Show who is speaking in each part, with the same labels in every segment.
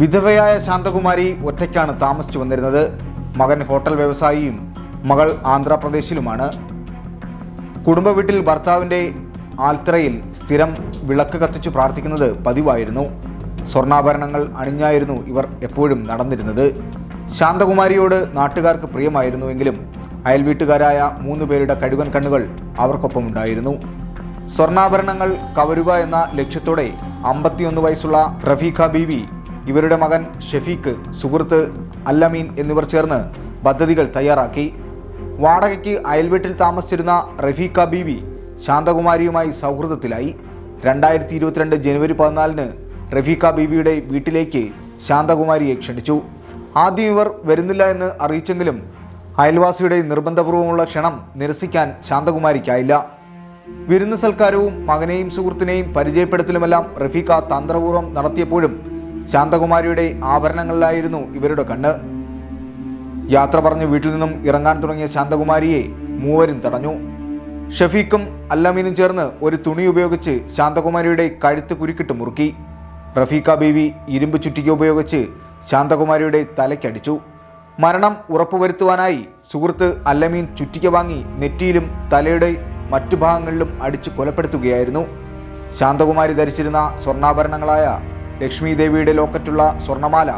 Speaker 1: വിധവയായ ശാന്തകുമാരി ഒറ്റയ്ക്കാണ് താമസിച്ചു വന്നിരുന്നത്. മകൻ ഹോട്ടൽ വ്യവസായിയും മകൾ ആന്ധ്രാപ്രദേശിലുമാണ്. കുടുംബ വീട്ടിൽ ഭർത്താവിന്റെ ആൽത്തറയിൽ സ്ഥിരം വിളക്ക് കത്തിച്ചു പ്രാർത്ഥിക്കുന്നത് പതിവായിരുന്നു. സ്വർണാഭരണങ്ങൾ അണിഞ്ഞായിരുന്നു ഇവർ എപ്പോഴും നടന്നിരുന്നത്. ശാന്തകുമാരിയോട് നാട്ടുകാർക്ക് പ്രിയമായിരുന്നുവെങ്കിലും അയൽവീട്ടുകാരായ മൂന്ന് പേരുടെ കഴുകൻ കണ്ണുകൾ അവർക്കൊപ്പം ഉണ്ടായിരുന്നു. സ്വർണാഭരണങ്ങൾ കവരുക എന്ന ലക്ഷ്യത്തോടെ അമ്പത്തിയൊന്ന് വയസ്സുള്ള റഫീഖ ബീവി ഇവരുടെ മകൻ ഷെഫീഖ് സുഹൃത്ത് അല്ലമീൻ എന്നിവർ ചേർന്ന് പദ്ധതികൾ തയ്യാറാക്കി. വാടകയ്ക്ക് അയൽവീട്ടിൽ താമസിച്ചിരുന്ന റഫീഖ ബീവി ശാന്തകുമാരിയുമായി സൗഹൃദത്തിലായി. രണ്ടായിരത്തി ഇരുപത്തിരണ്ട് ജനുവരി പതിനാലിന് റഫീഖ ബീവിയുടെ വീട്ടിലേക്ക് ശാന്തകുമാരിയെ ക്ഷണിച്ചു. ആദ്യം ഇവർ വരുന്നില്ല എന്ന് അറിയിച്ചെങ്കിലും അയൽവാസിയുടെ നിർബന്ധപൂർവമുള്ള ക്ഷണം നിരസിക്കാൻ ശാന്തകുമാരിക്കായില്ല. വിരുന്ന് സൽക്കാരവും മകനെയും സുഹൃത്തിനെയും പരിചയപ്പെടുത്തലുമെല്ലാം റഫീഖ തന്ത്രപൂർവം നടത്തിയപ്പോഴും ശാന്തകുമാരിയുടെ ആഭരണങ്ങളിലായിരുന്നു ഇവരുടെ കണ്ണ്. യാത്ര പറഞ്ഞ് വീട്ടിൽ നിന്നും ഇറങ്ങാൻ തുടങ്ങിയ ശാന്തകുമാരിയെ മൂവരും തടഞ്ഞു. ഷഫീഖും അല്ലമീനും ചേർന്ന് ഒരു തുണി ഉപയോഗിച്ച് ശാന്തകുമാരിയുടെ കഴുത്ത് കുരുക്കിട്ട് മുറുക്കി. റഫീഖ ബീവി ഇരുമ്പ് ചുറ്റിക ഉപയോഗിച്ച് ശാന്തകുമാരിയുടെ തലയ്ക്കടിച്ചു. മരണം ഉറപ്പുവരുത്തുവാനായി സുഹൃത്ത് അല്ലമീൻ ചുറ്റിക വാങ്ങി നെറ്റിയിലും തലയുടെ മറ്റു ഭാഗങ്ങളിലും അടിച്ച് കൊലപ്പെടുത്തുകയായിരുന്നു. ശാന്തകുമാരി ധരിച്ചിരുന്ന സ്വർണാഭരണങ്ങളായ ലക്ഷ്മി ദേവിയുടെ ലോക്കറ്റുള്ള സ്വർണമാല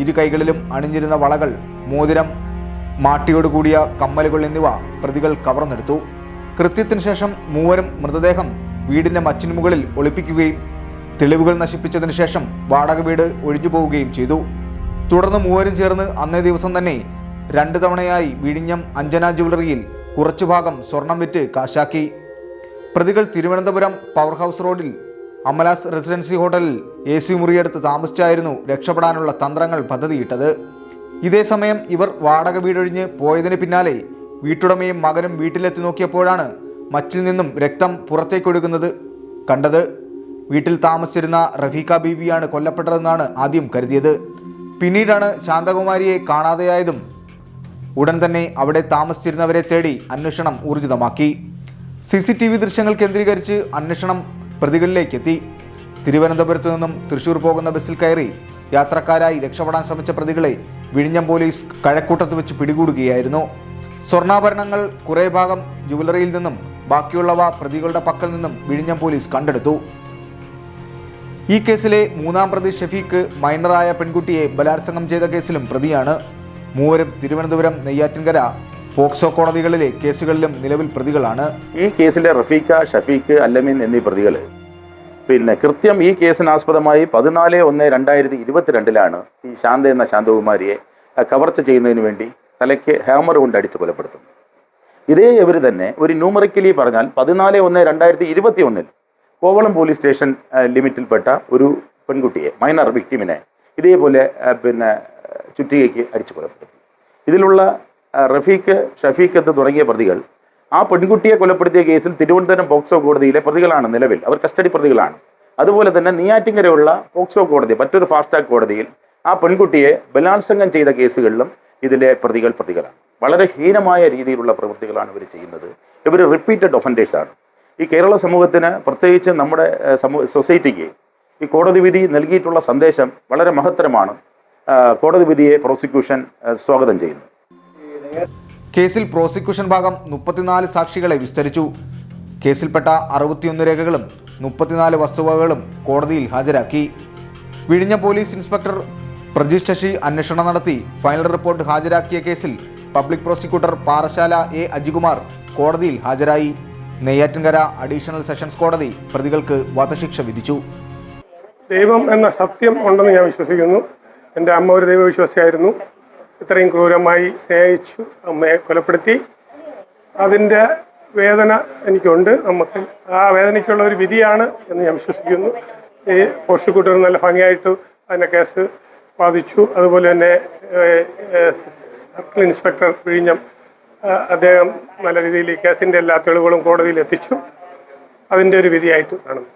Speaker 1: ഇരു കൈകളിലും അണിഞ്ഞിരുന്ന വളകൾ മോതിരം മാട്ടിയോടുകൂടിയ കമ്മലുകൾ എന്നിവ പ്രതികൾ കവർന്നെടുത്തു. കൃത്യത്തിന് ശേഷം മൂവരും മൃതദേഹം വീടിന്റെ മച്ചിന് മുകളിൽ ഒളിപ്പിക്കുകയും തെളിവുകൾ നശിപ്പിച്ചതിന് ശേഷം വാടക വീട് ഒഴിഞ്ഞു പോവുകയും ചെയ്തു. തുടർന്ന് മൂവരും ചേർന്ന് അന്നേ ദിവസം തന്നെ രണ്ട് തവണയായി വിഴിഞ്ഞം അഞ്ജന ജുവലറിയിൽ കുറച്ചു ഭാഗം സ്വർണം വിറ്റ് കാശാക്കി. പ്രതികൾ തിരുവനന്തപുരം പവർ ഹൗസ് റോഡിൽ അമലാസ് റെസിഡൻസി ഹോട്ടലിൽ എ സി മുറിയെടുത്ത് താമസിച്ചായിരുന്നു രക്ഷപ്പെടാനുള്ള തന്ത്രങ്ങൾ പദ്ധതിയിട്ടത്. ഇതേസമയം ഇവർ വാടക വീടൊഴിഞ്ഞ് പോയതിന് പിന്നാലെ വീട്ടുടമയും മകനും വീട്ടിലെത്തി നോക്കിയപ്പോഴാണ് മച്ചിൽ നിന്നും രക്തം പുറത്തേക്കൊഴുകുന്നത് കണ്ടത്. വീട്ടിൽ താമസിച്ചിരുന്ന റഫീഖ ബീവിയാണ് കൊല്ലപ്പെട്ടതെന്നാണ് ആദ്യം കരുതിയത്. പിന്നീടാണ് ശാന്തകുമാരിയെ കാണാതെയായതും ഉടൻ തന്നെ അവിടെ താമസിച്ചിരുന്നവരെ തേടി അന്വേഷണം ഊർജിതമാക്കി. സി സി ടി വി ദൃശ്യങ്ങൾ കേന്ദ്രീകരിച്ച് അന്വേഷണം പ്രതികളിലേക്ക് എത്തി തിരുവനന്തപുരത്ത് നിന്നും തൃശൂർ പോകുന്ന ബസ്സിൽ കയറി യാത്രക്കാരായി രക്ഷപ്പെടാൻ ശ്രമിച്ച പ്രതികളെ വിഴിഞ്ഞം പോലീസ് കഴക്കൂട്ടത്ത് വെച്ച് പിടികൂടുകയായിരുന്നു. സ്വർണാഭരണങ്ങൾ കുറേ ഭാഗം ജുവലറിയിൽ നിന്നും ബാക്കിയുള്ളവ പ്രതികളുടെ പക്കൽ നിന്നും വിഴിഞ്ഞം പോലീസ് കണ്ടെടുത്തു. ഈ കേസിലെ മൂന്നാം പ്രതി ഷഫീഖ് മൈനറായ പെൺകുട്ടിയെ ബലാത്സംഗം ചെയ്ത കേസിലും പ്രതിയാണ്. മൂവരും തിരുവനന്തപുരം നെയ്യാറ്റിൻകര പോക്സോ കോടതികളിലെ കേസുകളിലും നിലവിൽ പ്രതികളാണ്.
Speaker 2: ഈ കേസിലെ റഫീഖ ഷഫീഖ് അല്ലമീൻ എന്നീ പ്രതികൾ പിന്നെ കൃത്യം ഈ കേസിനാസ്പദമായി പതിനാല് ഒന്ന് രണ്ടായിരത്തി ഇരുപത്തിരണ്ടിലാണ് ഈ ശാന്ത എന്ന ശാന്തകുമാരിയെ കവർച്ച ചെയ്യുന്നതിന് വേണ്ടി തലയ്ക്ക് ഹാമർ കൊണ്ട് അടിച്ച് കൊലപ്പെടുത്തുന്നത്. ഇതേ ഇവർ തന്നെ ഒരു ന്യൂമറിക്കലി പറഞ്ഞാൽ പതിനാല് ഒന്ന് രണ്ടായിരത്തി ഇരുപത്തി ഒന്നിൽ കോവളം പോലീസ് സ്റ്റേഷൻ ലിമിറ്റിൽപ്പെട്ട ഒരു പെൺകുട്ടിയെ മൈനർ വിക്ടിമിനെ ഇതേപോലെ പിന്നെ ചുറ്റികയ്ക്ക് അടിച്ച് കൊലപ്പെടുത്തി. ഇതിലുള്ള അഹ്, ഷഫീഖ് എന്ന് തുടങ്ങിയ പ്രതികൾ ആ പെൺകുട്ടിയെ കൊലപ്പെടുത്തിയ കേസിൽ തിരുവനന്തപുരം പോക്സോ കോടതിയിലെ പ്രതികളാണ് നിലവിൽ. അവർ കസ്റ്റഡി പ്രതികളാണ്. അതുപോലെ തന്നെ നെയ്യാറ്റിങ്കരയുള്ള പോക്സോ കോടതി മറ്റൊരു ഫാസ്റ്റ് കോടതിയിൽ ആ പെൺകുട്ടിയെ ബലാത്സംഗം ചെയ്ത കേസുകളിലും ഇതിലെ പ്രതികൾ പ്രതികളാണ്. വളരെ ഹീനമായ രീതിയിലുള്ള പ്രവൃത്തികളാണ് ഇവർ ചെയ്യുന്നത്. ഇവർ റിപ്പീറ്റഡ് ഒഫൻഡേഴ്സാണ് ഈ കേരള സമൂഹത്തിന് പ്രത്യേകിച്ച് നമ്മുടെ സമൂഹ സൊസൈറ്റിക്ക് ഈ കോടതി വിധി നൽകിയിട്ടുള്ള സന്ദേശം വളരെ മഹത്തരമാണ്. കോടതി വിധിയെ പ്രോസിക്യൂഷൻ സ്വാഗതം ചെയ്യുന്നു.
Speaker 1: കേസിൽ പ്രോസിക്യൂഷൻ ഭാഗം മുപ്പത്തിനാല് സാക്ഷികളെ വിസ്തരിച്ചു. കേസിൽപ്പെട്ട അറുപത്തിയൊന്ന് രേഖകളും മുപ്പത്തിനാല് വസ്തുവകകളും കോടതിയിൽ ഹാജരാക്കി. വിഴിഞ്ഞ പോലീസ് ഇൻസ്പെക്ടർ പ്രജീഷ് ശശി അന്വേഷണം നടത്തി. ഫൈനൽ റിപ്പോർട്ട് ഹാജരാക്കിയ കേസിൽ public prosecutor Parassala A Ajikumar കോടതിയിൽ ഹാജരായി. നെയ്യാറ്റിൻകര അഡീഷണൽ സെഷൻസ് കോടതി പ്രതികൾക്ക് വധശിക്ഷ വിധിച്ചു.
Speaker 3: ദൈവം എന്ന സത്യം ഉണ്ടെന്ന് ഞാൻ വിശ്വസിക്കുന്നു. എന്റെ അമ്മ ഒരു ദൈവവിശ്വാസിയായിരുന്നു. ഇത്രയും ക്രൂരമായി സ്നേഹിച്ചു അമ്മയെ കൊലപ്പെടുത്തി. അതിന്റെ വേദന എനിക്കുണ്ട്. നമുക്ക് ആ വേദനയ്ക്കുള്ള ഒരു വിധിയാണ് എന്ന് ഞാൻ വിശ്വസിക്കുന്നു. ഈ പ്രോസിക്യൂട്ടർ നല്ല ഭംഗിയായിട്ട് അതിന്റെ കേസ് ബാധിച്ചു അതുപോലെ തന്നെ സർക്കിൾ ഇൻസ്പെക്ടർ വിഴിഞ്ഞം അദ്ദേഹം നല്ല രീതിയിൽ ഈ കേസിന്റെ എല്ലാ തെളിവുകളും കോടതിയിൽ എത്തിച്ചു. അതിന്റെ ഒരു വിധിയായിട്ട് കാണുന്നു.